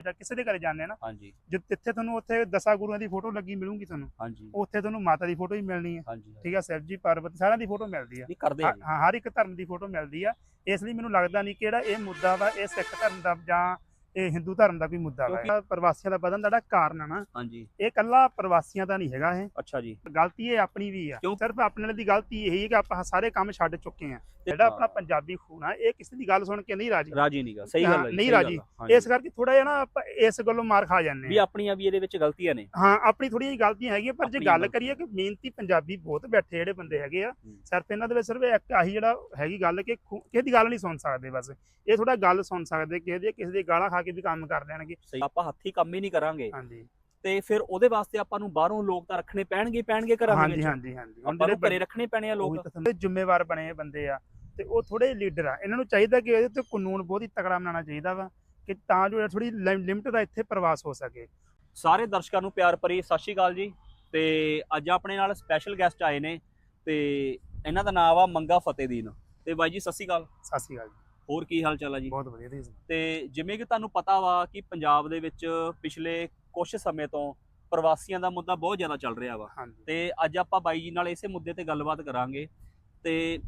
ਜਾਂ ਕਿਸੇ ਦੇ ਘਰੇ ਜਾਂਦੇ ਆ ਨਾ ਹਾਂਜੀ। ਜਿ- ਜਿੱਥੇ ਤੁਹਾਨੂੰ ਉੱਥੇ ਦਸਾਂ ਗੁਰੂਆਂ ਦੀ ਫੋਟੋ ਲੱਗੀ ਮਿਲੂਗੀ ਤੁਹਾਨੂੰ ਹਾਂਜੀ। ਉੱਥੇ ਤੁਹਾਨੂੰ ਮਾਤਾ ਦੀ ਫੋਟੋ ਵੀ ਮਿਲਣੀ ਹੈ ਹਾਂਜੀ ਠੀਕ ਆ ਸ਼ਿਵ ਜੀ ਪਾਰਵਤੀ ਸਾਰਿਆਂ ਦੀ ਫੋਟੋ ਮਿਲਦੀ ਆ। ਨਹੀਂ ਕਰਦੇ ਆ ਹਾਂ। ਹਾਂ, ਹਰ ਇੱਕ ਧਰਮ ਦੀ ਫੋਟੋ ਮਿਲਦੀ ਆ। ਇਸ ਲਈ ਮੈਨੂੰ ਲੱਗਦਾ ਨਹੀਂ ਕਿ ਜਿਹੜਾ ਇਹ ਮੁੱਦਾ ਵਾ ਇਹ ਸਿੱਖ ਧਰਮ ਦਾ ਜਾਂ ਇਹ ਹਿੰਦੂ ਧਰਮ ਦਾ ਕੋਈ ਮੁੱਦਾ ਵਾ। ਇਹ ਪ੍ਰਵਾਸੀਆਂ ਦਾ ਵਧਣ ਦਾ ਜਿਹੜਾ ਕਾਰਨ ਆ ਨਾ ਹਾਂਜੀ। ਇਹ ਇਕੱਲਾ ਪ੍ਰਵਾਸੀਆਂ ਦਾ ਨਹੀਂ ਹੈਗਾ ਇਹ। ਅੱਛਾ ਜੀ। ਗਲਤੀ ਇਹ ਆਪਣੀ ਵੀ ਆ? ਸਿਰਫ ਆਪਣੇ ਨਾਲ ਦੀ ਗਲਤੀ ਇਹੀ ਹੈ ਕਿ ਆਪਾਂ ਸਾਰੇ ਕੰਮ ਛੱਡ ਚੁੱਕੇ ਆ। ਜਿਹੜਾ ਆਪਣਾ ਪੰਜਾਬੀ ਖੂਨ ਆ ਇਹ ਕਿਸੇ ਦੀ ਗੱਲ ਸੁਣ ਕੇ ਨਹੀਂ ਰਾਜੀ। ਰਾਜੀ ਨਹੀਂਗਾ ਸਹੀ ਹਾਂ, ਗੱਲ ਹੈ ਨਹੀਂ ਰਾਜੀ। ਇਸ ਕਰਕੇ ਥੋੜਾ ਜਿਹਾ ਨਾ ਆਪਾਂ ਇਸ ਗੱਲੋਂ ਮਾਰ ਖਾ ਜਾਂਦੇ ਵੀ ਆ। ਆਪਣੀਆਂ ਵੀ ਇਹਦੇ ਵਿੱਚ ਗਲਤੀਆਂ ਨੇ। ਹਾਂ ਆਪਣੀ ਥੋੜੀਆਂ ਜਿਹੀ ਗਲਤੀਆਂ ਹੈਗੀਆਂ ਪਰ ਜੇ ਗੱਲ। ਕਰੀਏ ਕਿ ਮਿਹਨਤੀ ਪੰਜਾਬੀ ਬਹੁਤ ਬੈਠੇ ਜਿਹੜੇ ਬੰਦੇ ਹੈਗੇ ਆ ਹੂੰ। ਸਿਰਫ ਇਹਨਾਂ ਦੇ ਵਿੱਚ ਸਿਰਫ ਇੱਕ ਆਹੀ ਜਿਹੜਾ ਹੈਗੀ ਗੱਲ ਕਿ ਕਿਸੇ ਦੀ ਗੱਲ ਨਹੀਂ ਸੁਣ ਸਕਦੇ ਬਸ। ਇਹ ਥੋੜਾ ਗੱਲ ਸੁਣ ਸਕਦੇ ਕਿਸੇ ਦੀ ਕਿਸੇ ਦੀ ਗਾਲਾਂ ਖਾ ਕੇ ਵੀ ਕੰਮ ਕਰ ਲੈਣਗੇ। ਆਪਾਂ ਹੱਥੀ ਕੰਮ ਹੀ ਨਹੀਂ ਕਰਾਂਗੇ। ਹਾਂਜੀ। ਤੇ ਫਿਰ ਉਹਦੇ ਵਾਸਤੇ ਆਪਾਂ ਨੂੰ ਬਾਹਰੋਂ ਲੋਕ ਤਾਂ ਰੱਖਣੇ ਪੈਣਗੇ ਪੈਣਗੇ ਘਰਾਂ ਦੇ ਹਾਂਜੀ ਵਿੱਚ। ਹਾਂਜੀ ਹਾਂਜੀ। ਹੁਣ ਆਪਾਂ ਨੂੰ ਘਰੇ ਰੱਖਣੇ ਪੈਣੇ ਆ ਲੋਕ। ਜ਼ਿੰਮੇਵਾਰ ਬਣੇ ਬੰਦੇ ਆ। ਤੇ ਉਹ ਥੋੜੇ ਲੀਡਰ ਆ। ਇਹਨਾਂ ਨੂੰ ਚਾਹੀਦਾ ਕਿ ਇਹਦੇ ਤੇ ਕਾਨੂੰਨ ਬਹੁਤ ਹੀ ਤਕੜਾ ਬਣਾਉਣਾ ਚਾਹੀਦਾ ਵਾ ਕਿ ਤਾਂ ਜੋ ਥੋੜੀ ਲਿਮਟ ਦਾ ਇੱਥੇ ਪ੍ਰਵਾਸ ਹੋ ਸਕੇ। ਸਾਰੇ ਦਰਸ਼ਕਾਂ ਨੂੰ ਪਿਆਰ ਭਰੀ ਸਤਿ ਸ਼੍ਰੀ ਅਕਾਲ ਜੀ। ਤੇ ਅੱਜ ਆਪਣੇ ਨਾਲ ਸਪੈਸ਼ਲ ਗੈਸਟ ਆਏ ਨੇ। ਤੇ ਇਹਨਾਂ ਦਾ ਨਾਮ ਆ ਮੰਗਾ ਫਤਿਹਦੀਨ। ਤੇ ਬਾਈ ਜੀ ਸਤਿ ਸ਼੍ਰੀ ਅਕਾਲ। ਸਤਿ ਸ਼੍ਰੀ ਅਕਾਲ ਹੋਰ ਕੀ ਹਾਲ ਚਾਲ ਆ ਜੀ? ਬਹੁਤ ਵਧੀਆ ਤੁਸੀਂ ਸੁਣਾਓ। ਤੇ ਜਿਵੇਂ ਕਿ ਤੁਹਾਨੂੰ ਪਤਾ ਵਾ ਕਿ ਪੰਜਾਬ ਦੇ ਵਿੱਚ ਪਿਛਲੇ ਕੁਝ ਸਮੇਂ ਤੋਂ ਪ੍ਰਵਾਸੀਆਂ ਦਾ ਮੁੱਦਾ ਬਹੁਤ ਜ਼ਿਆਦਾ ਚੱਲ ਰਿਹਾ ਵਾ। ਹਾਂਜੀ। ਤੇ ਅੱਜ ਆਪਾਂ ਬਾਈ ਜੀ ਨਾਲ ਇਸੇ ਮੁੱਦੇ ਤੇ ਗੱਲਬਾਤ ਕਰਾਂਗੇ। ਤੇ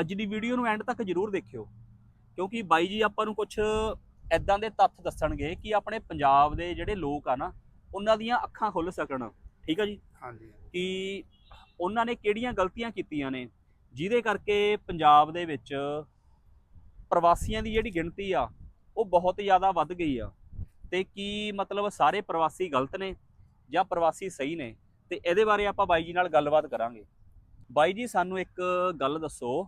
ਅੱਜ ਦੀ ਵੀਡੀਓ ਨੂੰ ਐਂਡ ਤੱਕ ਜਰੂਰ ਦੇਖਿਓ ਕਿਉਂਕਿ ਬਾਈ ਜੀ ਆਪਾਂ ਨੂੰ ਕੁਝ ਐਦਾਂ ਦੇ ਤੱਥ ਦੱਸਣਗੇ ਕਿ ਆਪਣੇ ਪੰਜਾਬ ਦੇ ਜਿਹੜੇ ਲੋਕ ਆ ਨਾ ਉਹਨਾਂ ਦੀਆਂ ਅੱਖਾਂ ਖੁੱਲ ਸਕਣ। ਠੀਕ ਆ ਜੀ? ਹਾਂਜੀ। ਕਿ ਉਹਨਾਂ ਨੇ ਕਿਹੜੀਆਂ ਗਲਤੀਆਂ ਕੀਤੀਆਂ ਨੇ ਜਿਹਦੇ ਕਰਕੇ ਪੰਜਾਬ ਦੇ ਵਿੱਚ ਪ੍ਰਵਾਸੀਆਂ ਦੀ ਜਿਹੜੀ ਗਿਣਤੀ ਆ, ਉਹ ਬਹੁਤ ਜ਼ਿਆਦਾ ਵੱਧ ਗਈ ਆ। ਤੇ ਕੀ ਮਤਲਬ ਸਾਰੇ ਪ੍ਰਵਾਸੀ ਗਲਤ ਨੇ ਜਾਂ ਪ੍ਰਵਾਸੀ ਸਹੀ ਨੇ? ਤੇ ਇਹਦੇ ਬਾਰੇ ਆਪਾਂ ਬਾਈ ਜੀ ਨਾਲ ਗੱਲਬਾਤ ਕਰਾਂਗੇ। ਬਾਈ ਜੀ, ਸਾਨੂੰ ਇੱਕ ਗੱਲ ਦੱਸੋ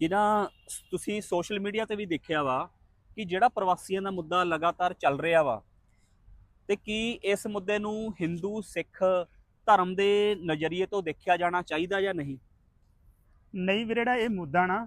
ਕਿ ਨਾ ਤੁਸੀਂ ਸੋਸ਼ਲ ਮੀਡੀਆ ਤੇ ਵੀ ਦੇਖਿਆ ਵਾ ਕਿ ਜਿਹੜਾ ਪ੍ਰਵਾਸੀਆਂ ਦਾ ਮੁੱਦਾ ਲਗਾਤਾਰ ਚੱਲ ਰਿਹਾ ਵਾ, ਤੇ ਕੀ ਇਸ ਮੁੱਦੇ ਨੂੰ ਹਿੰਦੂ, ਸਿੱਖ ਧਰਮ ਦੇ ਨਜ਼ਰੀਏ ਤੋਂ ਦੇਖਿਆ ਜਾਣਾ ਚਾਹੀਦਾ ਜਾਂ ਨਹੀਂ? ਨਹੀਂ ਵੀਰੇ, ਜਿਹੜਾ ਇਹ ਮੁੱਦਾ ਨਾ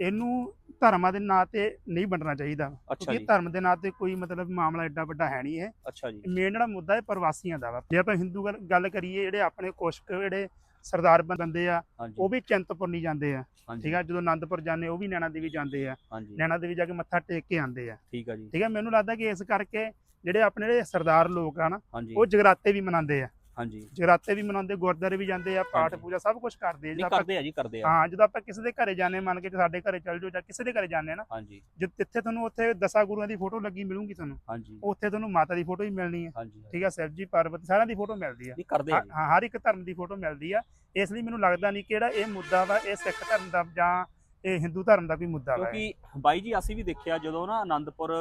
ਇਹਨੂੰ ਧਰਮਾਂ ਦੇ ਨਾਂ ਤੇ ਨਹੀਂ ਵੰਡਣਾ ਚਾਹੀਦਾ। ਕਿਉਂਕਿ ਧਰਮ ਦੇ ਨਾਂ ਤੇ ਕੋਈ ਮਤਲਬ ਮਾਮਲਾ ਐਡਾ ਵੱਡਾ ਹੈ ਨਹੀਂ ਇਹ। ਅੱਛਾ ਜੀ। ਮੇਨ ਜਿਹੜਾ ਮੁੱਦਾ ਹੈ ਪ੍ਰਵਾਸੀਆਂ ਦਾ ਵਾ। ਜੇ ਆਪਾਂ ਹਿੰਦੂ ਗੱਲ- ਕਰੀਏ ਜਿਹੜੇ ਆਪਣੇ ਕੁਛ ਜਿਹੜੇ ਸਰਦਾਰ ਬੰਦੇ ਆ ਉਹ ਵੀ ਚਿੰਤਪੁਰਨੀ ਜਾਂਦੇ ਆ। ਠੀਕ ਆ? ਜਦੋਂ ਆਨੰਦਪੁਰ ਜਾਂਦੇ ਉਹ ਵੀ ਨੈਣਾ ਦੇਵੀ ਜਾਂਦੇ ਆ। ਨੈਣਾ ਦੇਵੀ ਜਾ ਕੇ ਮੱਥਾ ਟੇਕ ਕੇ ਆਉਂਦੇ ਆ। ਠੀਕ ਆ ਜੀ। ਠੀਕ ਆ? ਮੈਨੂੰ ਲੱਗਦਾ ਕਿ ਇਸ ਕਰਕੇ ਜਿਹੜੇ ਆਪਣੇ ਜਿਹੜੇ ਸਰਦਾਰ ਲੋਕ ਆ ਨਾ ਉਹ ਜਗਰਾਤੇ ਵੀ ਮਨਾਉਂਦੇ ਆ। ਹਾਂਜੀ। ਜਗਰਾਤੇ ਵੀ ਮਨਾਉਂਦੇ ਗੁਰਦਾਰੇ ਵੀ ਜਾਂਦੇ ਆ ਪਾਠ। ਪੂਜਾ ਸਭ ਕੁਝ ਕਰਦੇ ਆ ਜਦੋਂ ਆਪਾਂ ਕਰਦੇ ਆ ਜੀ ਕਰਦੇ ਆ। ਹਾਂ ਜਦੋਂ ਆਪਾਂ ਕਿਸੇ ਦੇ ਘਰੇ ਜਾਂਦੇ ਮੰਨ ਕੇ ਸਾਡੇ ਘਰੇ ਚੱਲ ਜਾਓ ਜਾਂ ਕਿਸੇ ਦੇ ਘਰੇ ਜਾਂਦੇ ਆ ਨਾ ਹਾਂਜੀ। ਜਿ- ਜਿੱਥੇ ਤੁਹਾਨੂੰ ਉੱਥੇ ਦਸਾਂ ਗੁਰੂਆਂ ਦੀ ਫੋਟੋ ਲੱਗੀ ਮਿਲੂਗੀ ਤੁਹਾਨੂੰ। ਹਾਂਜੀ। ਉੱਥੇ ਤੁਹਾਨੂੰ ਮਾਤਾ ਦੀ ਫੋਟੋ ਵੀ ਮਿਲਣੀ ਹੈ ਠੀਕ ਆ ਸ਼ਿਵ ਜੀ ਪਾਰਵਤੀ ਸਾਰਿਆਂ ਦੀ ਫੋਟੋ ਮਿਲਦੀ ਆ। ਨਹੀਂ ਕਰਦੇ ਆ ਹਾਂ ਹਰ ਇੱਕ ਧਰਮ ਦੀ ਫੋਟੋ ਮਿਲਦੀ ਆ। ਇਸ ਲਈ ਮੈਨੂੰ ਲੱਗਦਾ ਨਹੀਂ ਕਿ ਜਿਹੜਾ ਇਹ ਮੁੱਦਾ ਵਾ ਇਹ ਸਿੱਖ ਧਰਮ ਦਾ ਜਾਂ ਇਹ ਹਿੰਦੂ ਧਰਮ ਦਾ ਕੋਈ ਮੁੱਦਾ ਵਾ। ਕਿਉਂਕਿ ਬਾਈ ਜੀ ਅਸੀਂ ਵੀ ਦੇਖਿਆ ਜਦੋਂ ਨਾ ਆਨੰਦਪੁਰ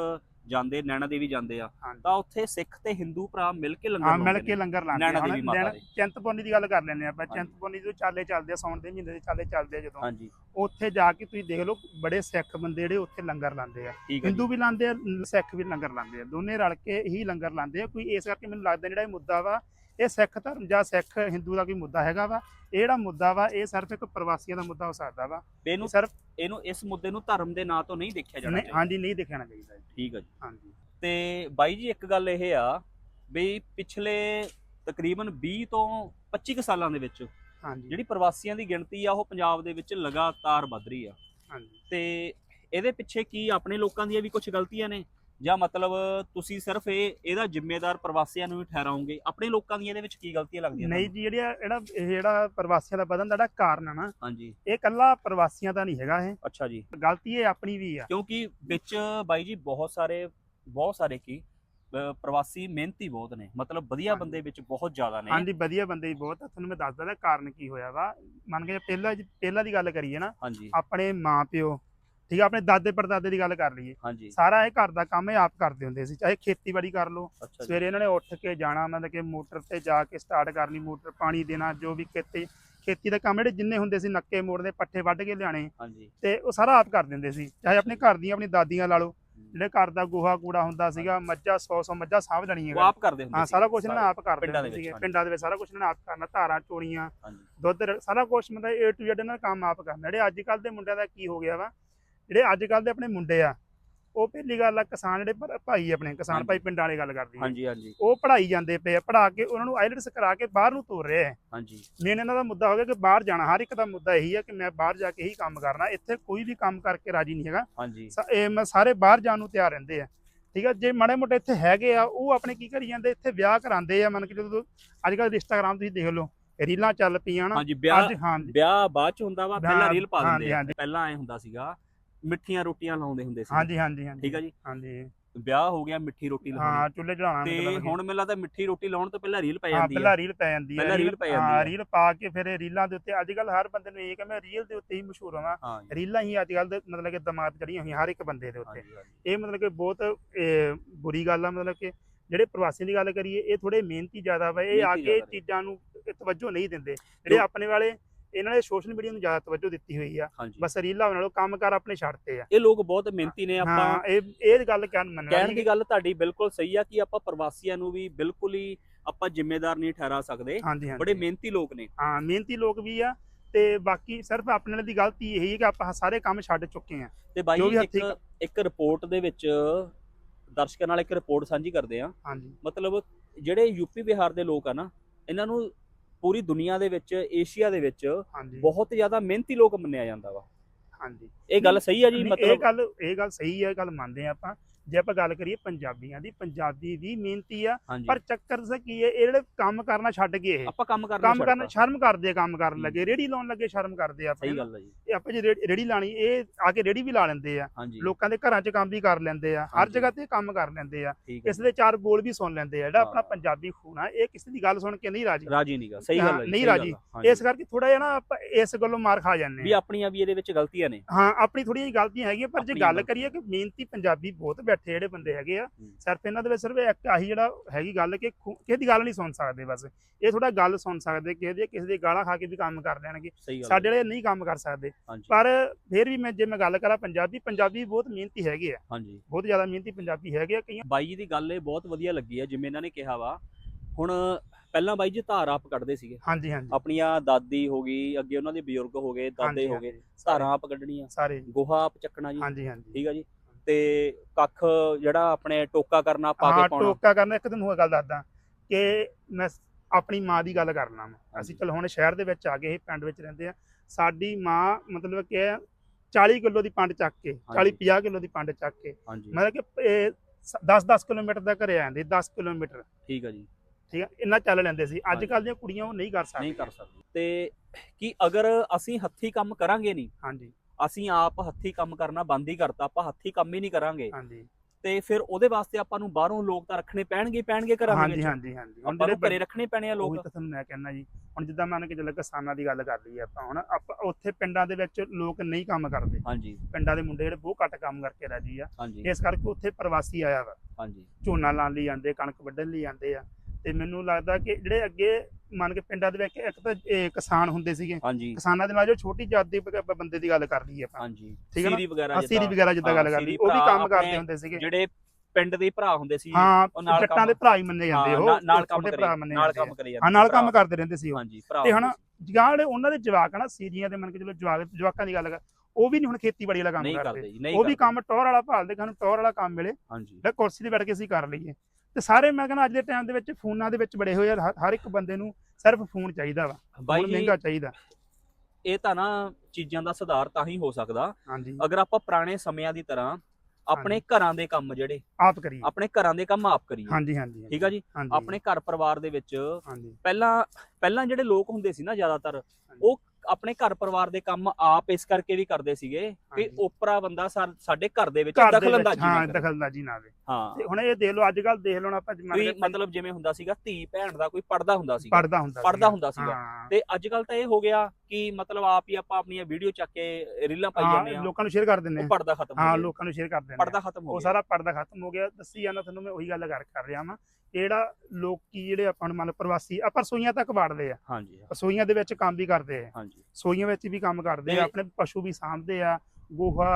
ਜਾਂਦੇ ਨੈਣਾ ਦੇਵੀ ਜਾਂਦੇ ਆ। ਤਾਂ ਉੱਥੇ ਸਿੱਖ ਤੇ ਹਿੰਦੂ ਭਰਾ ਮਿਲ ਕੇ ਲੰਗਰ ਹਾਂ ਮਿਲ ਲਾਉਂਦੇ ਕੇ। ਲੰਗਰ ਲਾਉਂਦੇ ਨੈਣਾ ਦੇਵੀ ਮਾਤਾ ਦੇ। ਚਿੰਤਪੁਰਨੀ ਦੀ ਗੱਲ ਕਰ ਲੈਂਦੇ ਆ ਆਪਾਂ। ਚਿੰਤਪੁਰਨੀ ਜਦੋਂ ਚਾਲੇ ਚੱਲਦੇ ਆ ਸੌਣ ਦੇ ਮਹੀਨੇ ਦੇ ਚਾਲੇ ਚੱਲਦੇ ਆ ਜਦੋਂ। ਹਾਂਜੀ। ਉੱਥੇ ਜਾ ਕੇ ਤੁਸੀਂ ਦੇਖ ਲਓ ਬੜੇ ਸਿੱਖ ਬੰਦੇ ਜਿਹੜੇ ਉੱਥੇ ਲੰਗਰ ਲਾਉਂਦੇ ਆ। ਹਿੰਦੂ ਵੀ ਲਾਉਂਦੇ ਆ ਸਿੱਖ ਵੀ ਲੰਗਰ ਲਾਉਂਦੇ ਆ। ਦੋਨੇ ਰਲ ਕੇ ਹੀ ਲੰਗਰ ਲਾਉਂਦੇ ਆ। ਕੋਈ ਇਸ ਕਰਕੇ ਮੈਨੂੰ ਲੱਗਦਾ ਜਿਹੜਾ ਇਹ ਮੁੱਦਾ ਵਾ ਇਹ ਸਿੱਖ ਧਰਮ ਜਾਂ ਸਿੱਖ ਹਿੰਦੂ ਦਾ ਕੋਈ ਮੁੱਦਾ ਹੈਗਾ ਵਾ? ਇਹ ਜਿਹੜਾ ਮੁੱਦਾ ਵਾ ਇਹ ਸਿਰਫ ਇੱਕ ਪ੍ਰਵਾਸੀਆਂ ਦਾ ਮੁੱਦਾ ਹੋ ਸਕਦਾ ਵਾ। ਇਹਨੂੰ ਸਿਰਫ ਇਹਨੂੰ ਇਸ ਮੁੱਦੇ ਨੂੰ ਧਰਮ ਦੇ ਨਾਂ ਤੋਂ ਨਹੀਂ ਦੇਖਿਆ ਜਾਣਾ ਨਹੀਂ- ਚਾਹੀਦਾ। ਹਾਂਜੀ ਨਹੀਂ ਦੇਖਣਾ ਚਾਹੀਦਾ ਜੀ। ਠੀਕ ਆ ਜੀ। ਹਾਂਜੀ। ਤੇ ਬਾਈ ਜੀ ਇੱਕ ਗੱਲ ਇਹ ਆ ਵੀ ਪਿਛਲੇ ਤਕਰੀਬਨ 20 ਤੋਂ 25 ਕੁ ਸਾਲਾਂ ਦੇ ਵਿੱਚ ਹਾਂਜੀ। ਜਿਹੜੀ ਪ੍ਰਵਾਸੀਆਂ ਦੀ ਗਿਣਤੀ ਆ ਉਹ ਪੰਜਾਬ ਦੇ ਵਿੱਚ ਲਗਾਤਾਰ ਵੱਧ ਰਹੀ ਆ। ਹਾਂਜੀ। ਤੇ ਇਹਦੇ ਪਿੱਛੇ ਕੀ ਆਪਣੇ ਲੋਕਾਂ ਦੀਆਂ ਵੀ ਕੁਝ ਗਲਤੀਆਂ ਨੇ? ਜਾਂ ਮਤਲਬ ਤੁਸੀਂ ਸਿਰਫ ਇਹ ਇਹਦਾ ਜ਼ਿੰਮੇਦਾਰ ਪ੍ਰਵਾਸੀਆਂ ਨੂੰ ਹੀ ਠਹਿਰਾਓਗੇ? ਆਪਣੇ ਲੋਕਾਂ ਦੀਆਂ ਇਹਦੇ ਵਿੱਚ ਕੀ ਗਲਤੀਆਂ ਲੱਗਦੀਆਂ ਨਹੀਂ? ਜੀ ਜਿਹੜਾ ਜਿਹੜਾ ਇਹ ਜਿਹੜਾ ਪ੍ਰਵਾਸੀਆਂ ਦਾ ਵਧਣ ਦਾ ਜਿਹੜਾ ਕਾਰਨ ਆ ਨਾ ਹਾਂਜੀ। ਇਹ ਇਕੱਲਾ ਪ੍ਰਵਾਸੀਆਂ ਦਾ ਨਹੀਂ ਹੈਗਾ ਇਹ। ਅੱਛਾ ਜੀ। ਗਲਤੀ ਇਹ ਆਪਣੀ ਵੀ ਆ। ਕਿਉਂਕਿ ਵਿੱਚ ਬਾਈ ਜੀ ਬਹੁਤ ਸਾਰੇ ਬਹੁਤ ਸਾਰੇ ਕੀ ਪ੍ਰਵਾਸੀ ਮਿਹਨਤੀ ਬਹੁਤ ਨੇ। ਮਤਲਬ ਵਧੀਆ। ਬੰਦੇ ਵਿੱਚ ਬਹੁਤ ਜ਼ਿਆਦਾ ਨੇ। ਹਾਂਜੀ ਵਧੀਆ ਬੰਦੇ ਬਹੁਤ ਆ। ਤੁਹਾਨੂੰ ਮੈਂ ਦੱਸਦਾ ਦਾ ਕਾਰਨ ਕੀ ਹੋਇਆ ਵਾ। ਮੰਨ ਕੇ ਪਹਿਲਾਂ ਪਹਿਲਾਂ ਦੀ ਗੱਲ ਕਰੀਏ ਨਾ ਹਾਂਜੀ। ਆਪਣੇ ਮਾਂ ਪਿਓ ਠੀਕ ਆ ਆਪਣੇ ਦਾਦੇ ਪੜਦਾਦੇ ਦੀ ਗੱਲ ਕਰ ਲਈਏ। ਹਾਂਜੀ। ਸਾਰਾ ਇਹ ਘਰ ਦਾ ਕੰਮ ਇਹ ਆਪ ਕਰਦੇ ਹੁੰਦੇ ਸੀ ਚਾਹੇ ਖੇਤੀਬਾੜੀ ਕਰ ਲਓ। ਅੱਛਾ ਜੀ। ਸਵੇਰੇ ਇਹਨਾਂ ਨੇ ਉੱਠ ਕੇ ਜਾਣਾ ਮਤਲਬ ਕਿ ਮੋਟਰ ਤੇ ਜਾ ਕੇ ਸਟਾਰਟ ਕਰਨੀ ਮੋਟਰ ਪਾਣੀ ਦੇਣਾ ਜੋ ਵੀ ਖੇਤੀ ਖੇਤੀ ਦਾ ਕੰਮ ਜਿਹੜੇ ਜਿੰਨੇ ਹੁੰਦੇ ਸੀ ਨੱਕੇ ਮੋੜਦੇ ਪੱਠੇ ਵੱਢ ਕੇ ਲਿਆਣੇ ਹਾਂਜੀ। ਤੇ ਉਹ ਸਾਰਾ ਆਪ ਕਰ ਦਿੰਦੇ ਸੀ ਚਾਹੇ ਆਪਣੇ ਘਰ ਦੀਆਂ ਆਪਣੀ ਦਾਦੀਆਂ ਲਾ ਲਓ। ਜਿਹੜੇ ਘਰ ਦਾ ਗੋਹਾ ਕੂੜਾ ਹੁੰਦਾ ਸੀਗਾ ਮੱਝਾਂ 100 100 ਮੱਝਾਂ ਸਾਂਭ ਲੈਣੀਆਂ ਉਹ ਆਪ ਕਰਦੇ ਹੁੰਦੇ ਹਾਂ ਸੀ। ਸਾਰਾ ਕੁਝ ਇਹਨਾਂ ਨੇ ਆਪ ਕਰਦੇ ਪਿੰਡਾਂ ਦੇ ਹੁੰਦੇ ਵਿੱਚ, ਸੀਗੇ। ਹਾਂਜੀ। ਪਿੰਡਾਂ ਦੇ ਵਿੱਚ ਸਾਰਾ ਕੁਝ ਇਹਨਾਂ ਨੇ ਆਪ ਕਰਨਾ ਧਾਰਾਂ ਚੋਣੀਆਂ ਹਾਂਜੀ। ਦੁੱਧ ਰ- ਸਾਰਾ ਕੁਝ ਮਤਲਬ ਏ ਟੂ ਜ਼ੈਡ ਇਹਨਾਂ ਨੇ ਕੰਮ ਆਪ ਕਰਨਾ। ਜਿਹੜੇ ਅੱਜ ਕੱਲ ਦੇ ਮੁੰਡਿਆਂ ਦਾ ਕੀ ਹੋ ਗਿਆ ਵਾ ਜਿਹੜੇ ਅੱਜ ਕੱਲ ਦੇ ਆਪਣੇ ਮੁੰਡੇ ਆ ਉਹ ਪਹਿਲੀ ਗੱਲ ਆ ਕਿਸਾਨ ਜਿਹੜੇ ਭਾਈ ਆਪਣੇ ਕਿਸਾਨ। ਭਾਈ ਪਿੰਡਾਂ ਵਾਲੇ ਗੱਲ ਕਰਦੀ ਹਾਂਜੀ ਹਾਂਜੀ। ਉਹ ਪੜ੍ਹਾਈ ਜਾਂਦੇ ਪਏ ਆ ਪੜ੍ਹਾ ਕੇ ਉਹਨਾਂ ਨੂੰ ਆਈਲਟਸ ਕਰਾ ਕੇ ਬਾਹਰ ਨੂੰ ਤੋਰ ਰਹੇ ਆ। ਹਾਂਜੀ। ਮੇਨ ਇਹਨਾਂ ਦਾ ਮੁੱਦਾ ਹੋ ਗਿਆ ਕਿ ਬਾਹਰ ਜਾਣਾ ਹਰ ਇੱਕ ਦਾ ਮੁੱਦਾ ਇਹੀ ਹੈ ਕਿ ਮੈਂ ਬਾਹਰ ਜਾ ਕੇ ਹੀ ਕੰਮ ਕਰਨਾ ਇੱਥੇ ਕੋਈ ਵੀ ਕੰਮ ਕਰਕੇ ਰਾਜੀ ਨਹੀਂ ਹੈਗਾ। ਹਾਂਜੀ। ਇਹ ਮੈਂ ਸਾਰੇ ਬਾਹਰ ਜਾਣ ਨੂੰ ਤਿਆਰ ਰਹਿੰਦੇ ਆ। ਠੀਕ ਆ ਜੇ ਮਾੜੇ ਮੋਟੇ ਇੱਥੇ ਹੈਗੇ ਆ ਉਹ ਆਪਣੇ ਕੀ ਕਰੀ ਜਾਂਦੇ ਇੱਥੇ ਵਿਆਹ ਕਰਾਉਂਦੇ ਆ ਮੰਨ ਕੇ ਜਦੋਂ ਅੱਜ ਕੱਲ ਇੰਸਟਾਗ੍ਰਾਮ ਤੁਸੀਂ ਦੇਖ ਲਓ ਰੀਲਾਂ ਚੱਲ ਪਈਆਂ ਨਾ ਹਾਂਜੀ ਵਿਆਹ ਵਿਆਹ ਬਾਅਦ ਚ ਹੁੰਦਾ ਵਾ ਪਹਿਲਾਂ ਰੀਲ ਪਾ ਦਿੰਦੇ ਆ। ਪਹਿਲਾਂ ਐ ਹੁੰਦਾ ਸੀਗਾ ਮਿੱਠੀਆਂ ਰੋਟੀਆਂ ਲਾਉਂਦੇ ਹੁੰਦੇ ਸੀ। ਹਾਂਜੀ ਹਾਂਜੀ ਹਾਂਜੀ। ਠੀਕ ਆ ਜੀ? ਹਾਂਜੀ। ਵਿਆਹ ਹੋ ਗਿਆ ਮਿੱਠੀ ਰੋਟੀ ਲਾਉਣੀ ਹਾਂ ਚੁੱਲ੍ਹੇ ਚੜਾਉਣਾ ਤੇ ਹੁਣ ਮੈਨੂੰ ਲੱਗਦਾ ਮਿੱਠੀ ਰੋਟੀ ਲਾਉਣ ਤੋਂ ਪਹਿਲਾਂ ਰੀਲ ਪੈ ਹਾਂ ਜਾਂਦੀ ਪਹਿਲਾਂ ਹੈ ਰੀਲ ਪੈ ਜਾਂਦੀ ਹੈ ਪਹਿਲਾਂ ਰੀਲ ਪੈ ਜਾਂਦੀ ਹਾਂ ਹੈ। ਰੀਲ ਪਾ ਕੇ ਫਿਰ ਰੀਲਾਂ ਦੇ ਉੱਤੇ ਅੱਜ ਕੱਲ ਹਰ ਬੰਦੇ ਨੂੰ ਇਹ ਕਿ ਮੈਂ ਰੀਲ ਦੇ ਉੱਤੇ ਹੀ ਮਸ਼ਹੂਰ ਹਾਂ ਰੀਲਾਂ ਹੀ ਅੱਜ ਕੱਲ ਦੇ ਮਤਲਬ ਕਿ ਦਿਮਾਗ ਚੜੀਆਂ ਹੋਈਆਂ ਹਰ ਇੱਕ ਬੰਦੇ ਦੇ ਉੱਤੇ। ਇਹ ਮਤਲਬ ਕਿ ਬਹੁਤ ਬੁਰੀ ਗੱਲ ਆ ਮਤਲਬ ਕਿ ਜਿਹੜੇ ਪ੍ਰਵਾਸੀਆਂ ਦੀ ਗੱਲ ਕਰੀਏ ਇਹ ਥੋੜੇ ਮਿਹਨਤੀ ਜ਼ਿਆਦਾ ਵਾ ਇਹ ਆ ਕੇ। ਚੀਜ਼ਾਂ ਨੂੰ ਤਵੱਜੋ ਨਹੀਂ ਦਿੰਦੇ। ਜਿਹੜੇ ਆਪਣੇ ਵਾਲੇ ਇਹਨਾਂ ਨੇ ਸੋਸ਼ਲ ਮੀਡੀਆ ਨੂੰ ਜ਼ਿਆਦਾ ਤਵੱਜੋ ਦਿੱਤੀ ਹੋਈ ਆ। ਬਸ ਰੀਲਾਂ ਨਾਲੋਂ ਕੰਮ ਕਰ ਆਪਣੇ ਛੱਡਤੇ ਆ। ਇਹ ਲੋਕ ਬਹੁਤ ਮਿਹਨਤੀ ਨੇ ਆਪਾਂ ਇਹ ਇਹ ਗੱਲ ਕਹਿਣ ਮੰਨਣਾ ਕਹਿਣ ਦੀ ਗੱਲ ਤੁਹਾਡੀ ਬਿਲਕੁਲ ਸਹੀ ਆ ਕਿ ਆਪਾਂ ਪ੍ਰਵਾਸੀਆਂ ਨੂੰ ਵੀ ਬਿਲਕੁਲ ਹੀ ਆਪਾਂ ਜ਼ਿੰਮੇਦਾਰ ਨਹੀਂ ਠਹਿਰਾ ਸਕਦੇ। ਬੜੇ ਮਿਹਨਤੀ ਲੋਕ ਨੇ। ਹਾਂ ਮਿਹਨਤੀ ਲੋਕ ਵੀ ਆ ਤੇ ਬਾਕੀ ਸਿਰਫ ਆਪਣੇ ਵਾਲੇ ਦੀ ਗਲਤੀ ਇਹੀ ਹੈ ਕਿ ਆਪਾਂ ਸਾਰੇ ਕੰਮ ਛੱਡ ਚੁੱਕੇ ਆ। ਤੇ ਬਾਈ ਇੱਕ ਇੱਕ ਰਿਪੋਰਟ ਦੇ ਵਿੱਚ ਦਰਸ਼ਕਾਂ ਨਾਲ ਇੱਕ ਰਿਪੋਰਟ ਸਾਂਝੀ ਕਰਦੇ ਆ। ਹਾਂਜੀ। ਮਤਲਬ ਜਿਹੜੇ ਯੂਪੀ ਬਿਹਾਰ ਦੇ ਲੋਕ ਆ ਨਾ ਇਹਨਾਂ ਨੂੰ ਪੂਰੀ ਦੁਨੀਆ ਦੇ ਵਿੱਚ ਏਸ਼ੀਆ ਦੇ ਵਿੱਚ ਹਾਂਜੀ। ਬਹੁਤ ਜ਼ਿਆਦਾ ਮਿਹਨਤੀ ਲੋਕ ਮੰਨਿਆ ਜਾਂਦਾ ਵਾ। ਹਾਂਜੀ। ਇਹ ਗੱਲ ਸਹੀ ਆ ਜੀ? ਨਹੀਂ, ਇਹ ਮਤਲਬ ਗੱਲ ਇਹ ਗੱਲ ਸਹੀ ਹੈ ਇਹ ਗੱਲ ਮੰਨਦੇ ਆ ਆਪਾਂ। ਜੇ ਆਪਾਂ ਗੱਲ ਕਰੀਏ ਪੰਜਾਬੀਆਂ ਦੀ ਪੰਜਾਬੀ ਵੀ ਮਿਹਨਤੀ ਆ ਪਰ ਚੱਕਰ ਸ ਕੀ ਹੈ ਇਹ ਜਿਹੜੇ ਕੰਮ ਕਰਨਾ ਛੱਡ ਗਏ ਇਹ। ਆਪਾਂ ਕੰਮ ਕਰਨਾ ਕੰਮ ਕਰਨਾ। ਸ਼ਰਮ ਕਰਦੇ ਆ ਕੰਮ ਕਰਨ। ਲੱਗੇ ਰੇੜੀ ਲਾਉਣ ਲੱਗੇ ਸ਼ਰਮ ਕਰਦੇ ਆ ਸਹੀ ਗੱਲ ਹੈ ਜੀ। ਇਹ ਆਪਾਂ ਜੇ ਰੇੜੀ- ਲਾਣੀ ਇਹ ਆ ਕੇ ਰੇੜੀ ਵੀ ਲਾ ਲੈਂਦੇ ਆ। ਲੋਕਾਂ ਦੇ ਘਰਾਂ 'ਚ ਕੰਮ ਵੀ ਕਰ ਲੈਂਦੇ ਆ ਹਰ। ਜਗ੍ਹਾ ਤੇ ਕੰਮ ਕਰ ਲੈਂਦੇ ਆ। ਕਿਸੇ ਦੇ ਚਾਰ ਬੋਲ ਵੀ ਸੁਣ ਲੈਂਦੇ ਆ। ਜਿਹੜਾ ਆਪਣਾ। ਪੰਜਾਬੀ ਖੂਨ ਆ ਇਹ ਕਿਸੇ ਦੀ ਗੱਲ ਸੁਣ ਕੇ ਨਹੀਂ ਰਾਜੀ। ਰਾਜੀ ਨਹੀਂਗਾ ਸਹੀ ਗੱਲ ਹੈ ਨਹੀਂ ਰਾਜੀ। ਇਸ ਕਰਕੇ ਥੋੜਾ ਜਿਹਾ ਨਾ ਆਪਾਂ ਇਸ ਗੱਲੋਂ ਮਾਰ ਖਾ ਜਾਂਦੇ ਵੀ ਆ। ਆਪਣੀਆਂ ਵੀ ਇਹਦੇ ਵਿੱਚ ਗਲਤੀਆਂ ਨੇ। ਹਾਂ ਆਪਣੀ ਥੋੜੀਆਂ ਜਿਹੀ ਗਲਤੀਆਂ ਹੈਗੀਆਂ ਪਰ ਜੇ ਗੱਲ। ਕਰੀਏ ਕਿ ਮਿਹਨਤੀ ਪੰਜਾਬੀ ਬਹੁਤ ਬੈਠੇ ਜਿਹੜੇ ਬੰਦੇ ਹੈਗੇ ਆ। ਸਿਰਫ ਇਹਨਾਂ ਦੇ ਵਿੱਚ ਸਿਰਫ ਇੱਕ ਆਹੀ ਜਿਹੜਾ ਹੈਗੀ ਗੱਲ ਕਿ ਕਿਸੇ ਦੀ ਗੱਲ ਨਹੀਂ ਸੁਣ ਸਕਦੇ ਬਸ। ਇਹ ਥੋੜਾ ਗੱਲ ਸੁਣ ਸਕਦੇ ਕਿਸੇ ਦੀ ਕਿਸੇ ਦੀ ਗਾਲਾਂ ਖਾ ਕੇ ਵੀ ਕੰਮ ਕਰ ਲੈਣਗੇ। ਸਾਡੇ ਵਾਲੇ ਨਹੀਂ ਕੰਮ ਕਰ ਸਕਦੇ। ਪਰ ਫਿਰ ਵੀ ਮੈਂ ਜੇ ਮੈਂ ਗੱਲ ਕਰਾਂ ਪੰਜਾਬੀ ਪੰਜਾਬੀ ਬਹੁਤ ਮਿਹਨਤੀ ਹੈਗੇ ਆ। ਹਾਂਜੀ। ਬਹੁਤ ਜ਼ਿਆਦਾ ਮਿਹਨਤੀ ਪੰਜਾਬੀ ਹੈਗੇ ਆ। ਕਈਆਂ ਬਾਈ ਜੀ ਦੀ ਗੱਲ ਇਹ ਬਹੁਤ ਵਧੀਆ ਲੱਗੀ ਹੈ ਜਿਵੇਂ ਇਹਨਾਂ ਨੇ ਕਿਹਾ ਵਾ। ਹੁਣ ਪਹਿਲਾਂ ਬਾਈ ਜੀ ਧਾਰ ਆਪ ਕੱਢਦੇ ਸੀਗੇ। ਹਾਂਜੀ ਹਾਂਜੀ। ਆਪਣੀਆਂ ਦਾਦੀ ਹੋ ਗਈ ਅੱਗੇ ਉਹਨਾਂ ਦੇ ਬਜ਼ੁਰਗ ਹੋ ਗਏ ਦਾਦੇ ਹੋ ਗਏ ਧਾਰਾਂ ਆਪ ਕੱਢਣੀਆਂ। ਸਾਰੇ। ਗੋਹਾ ਆਪ ਚੱਕਣਾ ਜੀ। ਹਾਂਜੀ ਹਾਂਜੀ। ਠੀਕ ਆ ਜੀ। ਤੇ ਕੱਖ ਜਿਹੜਾ ਆਪਣੇ ਟੋਕਾ ਕਰਨਾ ਪਾ ਹਾਂ ਕੇ ਪਾਉਣਾ। ਟੋਕਾ ਕਰਨਾ ਇੱਕ ਦਿਨ ਹੋਰ ਗੱਲ ਦੱਸਦਾ ਕਿ ਮੈਂ ਆਪਣੀ ਮਾਂ ਦੀ ਗੱਲ ਕਰਨਾ ਵਾ। ਅਸੀਂ। ਚਲ ਹੁਣ ਸ਼ਹਿਰ ਦੇ ਵਿੱਚ ਆ ਗਏ ਇਹ ਪਿੰਡ ਵਿੱਚ ਰਹਿੰਦੇ ਆ। ਸਾਡੀ ਮਾਂ ਮਤਲਬ ਕਿ 40 ਕਿਲੋ ਦੀ ਪੰਡ ਚੱਕ ਕੇ 40 ਹਾਂਜੀ। 50 ਕਿਲੋ ਦੀ ਪੰਡ ਚੱਕ ਕੇ ਮਤਲਬ ਕਿ 10-10 ਕਿਲੋਮੀਟਰ ਦਾ ਘਰੇ ਆਂਦੇ 10 ਕਿਲੋਮੀਟਰ। ਠੀਕ ਆ ਜੀ। ਠੀਕ ਆ ਇੰਨਾ ਚੱਲ ਲੈਂਦੇ ਸੀ। ਅੱਜ। ਕੱਲ ਦੀਆਂ ਕੁੜੀਆਂ ਉਹ ਨਹੀਂ ਕਰ ਨਹੀਂ ਸਕਦੀਆਂ। ਕਰ ਸਕਦੇ ਤੇ ਕੀ ਅਗਰ ਅਸੀਂ ਹੱਥੀ ਕੰਮ ਕਰਾਂਗੇ ਨਹੀਂ ਹਾਂਜੀ। ਅਸੀਂ ਆਪ ਹੱਥੀ ਕੰਮ ਕਰਨਾ ਬੰਦ ਹੀ ਕਰਤਾ ਆਪਾਂ ਹੱਥੀ ਕੰਮ ਹੀ ਨਹੀਂ ਕਰਾਂਗੇ। ਹਾਂਜੀ। ਤੇ ਫਿਰ ਉਹਦੇ ਵਾਸਤੇ ਆਪਾਂ ਨੂੰ ਬਾਹਰੋਂ ਲੋਕ ਤਾਂ ਰੱਖਣੇ ਪੈਣਗੇ ਪੈਣਗੇ ਘਰਾਂ ਦੇ ਹਾਂਜੀ ਵਿੱਚ। ਹਾਂਜੀ ਹਾਂਜੀ। ਹੁਣ ਆਪਾਂ ਨੂੰ ਘਰੇ ਰੱਖਣੇ ਪੈਣੇ ਆ ਉਹੀ ਲੋਕ ਤਾਂ ਤੁਹਾਨੂੰ ਮੈਂ ਕਹਿੰਦਾ ਜੀ। ਹੁਣ ਜਿੱਦਾਂ ਮੰਨ ਕੇ ਚੱਲ ਕਿਸਾਨਾਂ ਦੀ ਗੱਲ ਕਰ ਲਈਏ ਆਪਾਂ ਹੁਣ ਆਪਾਂ ਉੱਥੇ ਪਿੰਡਾਂ ਦੇ ਵਿੱਚ ਲੋਕ ਨਹੀਂ ਕੰਮ ਕਰਦੇ। ਹਾਂਜੀ। ਪਿੰਡਾਂ ਦੇ ਮੁੰਡੇ ਜਿਹੜੇ ਬਹੁਤ ਘੱਟ ਕੰਮ ਕਰਕੇ ਰਾਜੀ ਆ। ਹਾਂਜੀ। ਇਸ ਕਰਕੇ ਉੱਥੇ ਪ੍ਰਵਾਸੀ ਆਇਆ ਵਾ। ਹਾਂਜੀ। ਝੋਨਾ ਲਾਉਣ ਲਈ ਆਉਂਦੇ ਕਣਕ ਵੱਢਣ ਲਈ ਆਉਂਦੇ ਆ। ਤੇ ਮੈਨੂੰ ਲੱਗਦਾ ਕਿ ਜਿਹੜੇ ਅੱਗੇ ਮੰਨ ਕੇ ਪਿੰਡਾਂ ਦੇ ਵਿੱਚ ਇੱਕ ਤਾਂ ਇਹ ਕਿਸਾਨ ਹੁੰਦੇ ਸੀਗੇ। ਹਾਂਜੀ। ਕਿਸਾਨਾਂ ਦੇ ਨਾਲ ਜੋ ਛੋਟੀ ਜਾਤੀ ਬ- ਬੰਦੇ ਦੀ ਗੱਲ ਕਰ ਲਈਏ ਆਪਾਂ। ਹਾਂਜੀ। ਠੀਕ ਹੈ ਨਾ? ਸੀਰੀ ਵਗੈਰਾ ਅਸੀਰੀ ਜਿੱਦਾਂ ਵਗੈਰਾ ਜਿੱਦਾਂ ਗੱਲ ਕਰ ਲਈ ਉਹ ਵੀ ਕੰਮ ਕਰਦੇ ਹੁੰਦੇ ਸੀਗੇ। ਜਿਹੜੇ ਪਿੰਡ ਦੇ ਭਰਾ ਹੁੰਦੇ ਸੀ ਹਾਂ ਉਹ ਨਾਲ ਜੱਟਾਂ ਕੰਮ- ਦੇ ਭਰਾ ਹੀ ਮੰਨੇ ਜਾਂਦੇ ਹਾਂ, ਉਹ। ਨਾਲ- ਨਾਲ ਕੰਮ ਛੋਟੇ ਕਰੀ ਭਰਾ ਮੰਨੇ ਨਾਲ ਜਾਂਦੇ ਆ। ਕੰਮ ਕਰੀ ਹਾਂ ਨਾਲ ਕੰਮ। ਕਰਦੇ ਰਹਿੰਦੇ ਸੀ ਉਹ। ਹਾਂਜੀ ਭਰਾ ਤੇ ਹੁਣ। ਜਿਹੜੇ ਉਹਨਾਂ ਦੇ ਜਵਾਕ ਆ ਨਾ ਸੀਰੀਆਂ ਦੇ ਮੰਨ ਕੇ ਚਲੋ ਜਵਾਕ ਜਵਾਕਾਂ ਦੀ ਗੱਲ ਕਰ ਉਹ ਵੀ ਨਹੀਂ ਹੁਣ ਖੇਤੀਬਾੜੀ ਵਾਲਾ ਕੰਮ ਨਹੀਂ ਕਰਦੇ। ਕਰਦੇ ਜੀ ਨਹੀਂ ਉਹ ਵੀ। ਕੰਮ ਟੌਰ ਵਾਲਾ ਭਾਲਦੇ ਕਿ ਸਾਨੂੰ ਟੌਰ ਵਾਲਾ ਕੰਮ ਮਿਲੇ। ਹਾਂਜੀ। ਜਿਹੜਾ ਕੁਰਸੀ ਤੇ ਬੈਠ ਕੇ ਅਸੀਂ ਕਰ ਲਈਏ। ਤੇ ਸਾਰੇ ਮੈਂ ਕਹਿੰਦਾ ਅੱਜ ਦੇ ਟਾਈਮ ਦੇ ਵਿੱਚ ਫੋਨਾਂ ਦੇ ਵਿੱਚ ਬੜੇ ਹੋਏ ਆ ਹਰ- ਇੱਕ ਬੰਦੇ ਨੂੰ ਸਿਰਫ ਫੋਨ ਚਾਹੀਦਾ ਵਾ ਬਾਈ ਫੋਨ ਜੀ ਮਹਿੰਗਾ ਚਾਹੀਦਾ। ਇਹ ਤਾਂ ਨਾ ਚੀਜ਼ਾਂ ਦਾ ਸੁਧਾਰ ਤਾਂ ਹੀ ਹੋ ਸਕਦਾ। ਹਾਂਜੀ। ਅਗਰ ਆਪਾਂ ਪੁਰਾਣੇ ਸਮਿਆਂ ਦੀ ਤਰ੍ਹਾਂ ਆਪਣੇ ਘਰਾਂ ਦੇ ਕੰਮ ਜਿਹੜੇ ਆਪ ਕਰੀਏ। ਆਪਣੇ ਘਰਾਂ ਦੇ ਕੰਮ ਆਪ ਕਰੀਏ। ਹਾਂਜੀ ਹਾਂਜੀ ਠੀਕ ਆ ਜੀ? ਹਾਂਜੀ। ਆਪਣੇ ਘਰ ਪਰਿਵਾਰ ਦੇ ਵਿੱਚ ਹਾਂਜੀ। ਪਹਿਲਾਂ ਪਹਿਲਾਂ ਜਿਹੜੇ ਲੋਕ ਹੁੰਦੇ ਸੀ ਨਾ ਜ਼ਿਆਦਾਤਰ ਉਹ ਆਪਣੇ ਘਰ ਪਰਿਵਾਰ ਦੇ ਕੰਮ ਆਪ ਇਸ ਕਰਕੇ ਵੀ ਕਰਦੇ ਸੀਗੇ ਕਿ। ਓਪਰਾ ਬੰਦਾ ਸਾਡੇ ਘਰ ਦੇ ਵਿੱਚ ਘਰ ਦੇ ਦਖਲ ਵਿੱਚ, ਅੰਦਾਜ਼ੀ ਹਾਂ ਦਖਲਅੰਦਾਜ਼ੀ ਨਾ ਆਵੇ। ਹਾਂ। ਤੇ ਹੁਣ ਇਹ ਦੇਖ ਲਓ ਅੱਜ ਕੱਲ ਦੇਖ ਲਓ ਨਾ ਆਪਾਂ ਮੰਨ ਕੋਈ ਕੇ ਮਤਲਬ ਜਿਵੇਂ ਹੁੰਦਾ ਸੀਗਾ ਧੀ ਭੈਣ ਦਾ ਕੋਈ ਪੜਦਾ ਹੁੰਦਾ ਸੀਗਾ। ਪੜਦਾ ਹੁੰਦਾ ਪੜਦਾ ਹੁੰਦਾ ਸੀਗਾ। ਤੇ ਅੱਜ ਕੱਲ ਤਾਂ ਇਹ ਹੋ ਗਿਆ ਕਿ ਮਤਲਬ ਆਪ ਹੀ ਆਪਾਂ ਆਪਣੀਆਂ ਵੀਡੀਓ ਚੱਕ ਕੇ ਰੀਲਾਂ ਪਾਈ ਜਾਂਦੇ ਆ ਲੋਕਾਂ ਨੂੰ ਸ਼ੇਅਰ ਕਰ ਦਿੰਦੇ ਉਹ ਆ ਪਰਦਾ ਖਤਮ ਹੋ ਲੋਕਾਂ ਨੂੰ ਸ਼ੇਅਰ ਕਰ ਦਿੰਦੇ ਆ ਖਤਮ ਹੋ ਉਹ ਗਿਆ। ਸਾਰਾ ਪਰਦਾ ਖਤਮ ਹੋ ਗਿਆ। ਦੱਸੀ ਜਾਂਦਾ ਤੁਹਾਨੂੰ ਮੈਂ ਉਹੀ ਗੱਲ ਕਰ ਕਰ ਰਿਹਾ ਵਾਂ। ਕਿ ਜਿਹੜਾ ਲੋਕੀ ਜਿਹੜੇ ਆਪਾਂ ਨੂੰ ਮੰਨ ਪ੍ਰਵਾਸੀ ਆਪਾਂ ਰਸੋਈਆਂ ਤੱਕ ਵਾੜਦੇ ਆ। ਹਾਂਜੀ। ਰਸੋਈਆਂ ਦੇ ਵਿੱਚ ਕੰਮ ਵੀ ਕਰਦੇ ਆ। ਹਾਂਜੀ। ਸੋਈਆਂ ਵਿੱਚ ਵੀ ਕੰਮ ਕਰਦੇ ਆ ਆਪਣੇ ਪਸ਼ੂ ਵੀ ਸਾਂਭਦੇ ਆ ਗੋਹਾ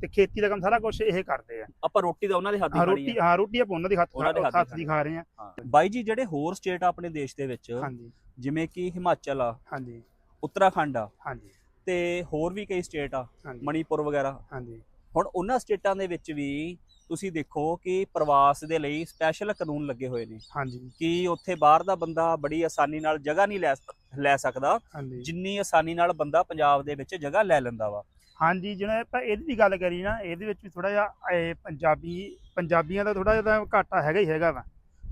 ਤੇ ਖੇਤੀ ਦਾ ਕੰਮ ਸਾਰਾ ਕੁਝ ਇਹ ਕਰਦੇ ਆ। ਆਪਾਂ ਰੋਟੀ ਤਾਂ ਉਹਨਾਂ ਦੇ ਹੱਥ ਖਾਣੀ ਰੋਟੀ ਆ। ਹਾਂ ਰੋਟੀ ਆਪਾਂ ਉਹਨਾਂ ਦੇ ਹੱਥ ਉਹਨਾਂ ਦੇ ਹੱਥ ਦੀ ਦੀ ਖਾ ਰਹੇ ਆ। ਬਾਈ ਜੀ ਜਿਹੜੇ ਹੋਰ ਸਟੇਟ ਆਪਣੇ ਦੇਸ਼ ਦੇ ਵਿੱਚ ਹਾਂਜੀ। ਜਿਵੇਂ ਕਿ ਹਿਮਾਚਲ ਆ ਹਾਂਜੀ। ਉੱਤਰਾਖੰਡ ਆ ਹਾਂਜੀ। ਤੇ ਹੋਰ ਵੀ ਕਈ ਸਟੇਟ ਆ ਮਣੀਪੁਰ ਵਗੈਰਾ। ਹਾਂਜੀ। ਹੁਣ ਉਹਨਾਂ ਸਟੇਟਾਂ ਦੇ ਵਿੱਚ ਵੀ ਤੁਸੀਂ ਦੇਖੋ ਕਿ ਪ੍ਰਵਾਸ ਦੇ ਲਈ ਸਪੈਸ਼ਲ ਕਾਨੂੰਨ ਲੱਗੇ ਹੋਏ ਨੇ। ਹਾਂਜੀ। ਕਿ ਉੱਥੇ ਬਾਹਰ ਦਾ ਬੰਦਾ ਬੜੀ ਆਸਾਨੀ ਨਾਲ ਜਗ੍ਹਾ ਨਹੀਂ ਲੈ ਲੈ ਸਕਦਾ। ਜਿੰਨੀ ਆਸਾਨੀ ਨਾਲ ਬੰਦਾ ਪੰਜਾਬ ਦੇ ਵਿੱਚ ਜਗ੍ਹਾ ਲੈ ਲੈਂਦਾ ਵਾ। ਹਾਂਜੀ ਜਿਵੇਂ ਆਪਾਂ ਇਹਦੀ ਵੀ ਗੱਲ ਕਰੀ ਨਾ ਇਹਦੇ ਵਿੱਚ ਵੀ ਥੋੜਾ ਜਿਹਾ ਇਹ ਪੰਜਾਬੀ ਪੰਜਾਬੀਆਂ ਦਾ ਥੋੜਾ ਜਿਹਾ ਘਾਟਾ ਹੈਗਾ ਹੀ ਹੈਗਾ ਵਾ।